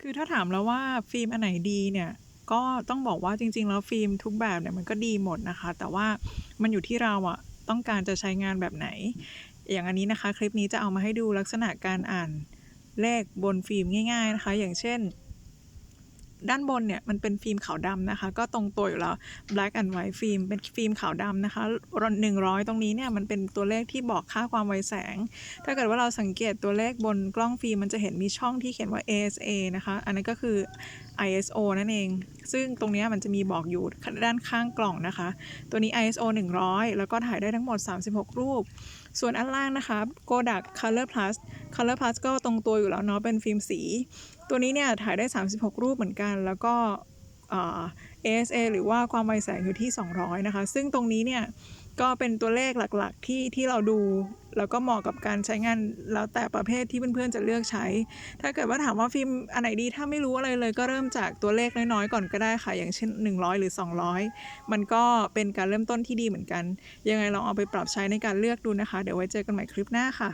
คือถ้าถามแล้วว่าฟิล์มอันไหนดีเนี่ยก็ต้องบอกว่าจริง ๆ แล้วฟิล์มทุกแบบเนี่ยมันก็ดีหมดนะคะ แต่ว่ามันอยู่ที่เราอะต้องการจะใช้งานแบบไหน อย่างอันนี้นะคะ คลิปนี้จะเอามาให้ดูลักษณะการอ่านเลขบนฟิล์มง่าย ๆนะคะ อย่างเช่น ด้านบนเนี่ยมันเป็นฟิล์มขาวดำนะคะ ก็ตรงตัวอยู่แล้ว black and white ฟิล์มเป็นฟิล์มขาวดำนะคะหนึ่งร้อยตรงนี้เนี่ยมันเป็นตัวเลขที่บอกค่าความไวแสง ถ้าเกิดว่าเราสังเกตตัวเลขบนกล้องฟิล์มมันจะเห็นมีช่องที่เขียนว่า ASA นะคะ อันนั้นก็คือ ISO นั่นเอง ซึ่งตรงนี้มันจะมีบอกอยู่ด้านข้างกล่องนะคะ ตัวนี้ ISO 100 แล้วก็ถ่ายได้ทั้งหมด 36 รูป ส่วนอันล่างนะคะ Kodak Color Plus Color Plus ก็ตรงตัวอยู่แล้วเนาะเป็นฟิล์มสี ตัวนี้เนี่ยถ่ายได้ 36 รูปเหมือนกัน แล้วก็เอ่อ ASA หรือว่าความไวแสงอยู่ที่ 200 นะคะ ซึ่งตรงนี้เนี่ยก็เป็นตัวเลขหลักๆที่ที่เราดู แล้วก็เหมาะกับการใช้งานแล้วแต่ประเภทที่เพื่อนๆจะเลือกใช้ ถ้าเกิดว่าถามว่าฟิล์มอันไหนดีถ้าไม่รู้อะไรเลยก็เริ่มจากตัวเลขน้อยๆก่อนก็ได้ค่ะ อย่างเช่น 100 หรือ 200 มันก็เป็นการเริ่มต้นที่ดีเหมือนกัน ยังไงลองเอาไปปรับใช้ในการเลือกดูนะคะ เดี๋ยวไว้เจอกันใหม่คลิปหน้าค่ะ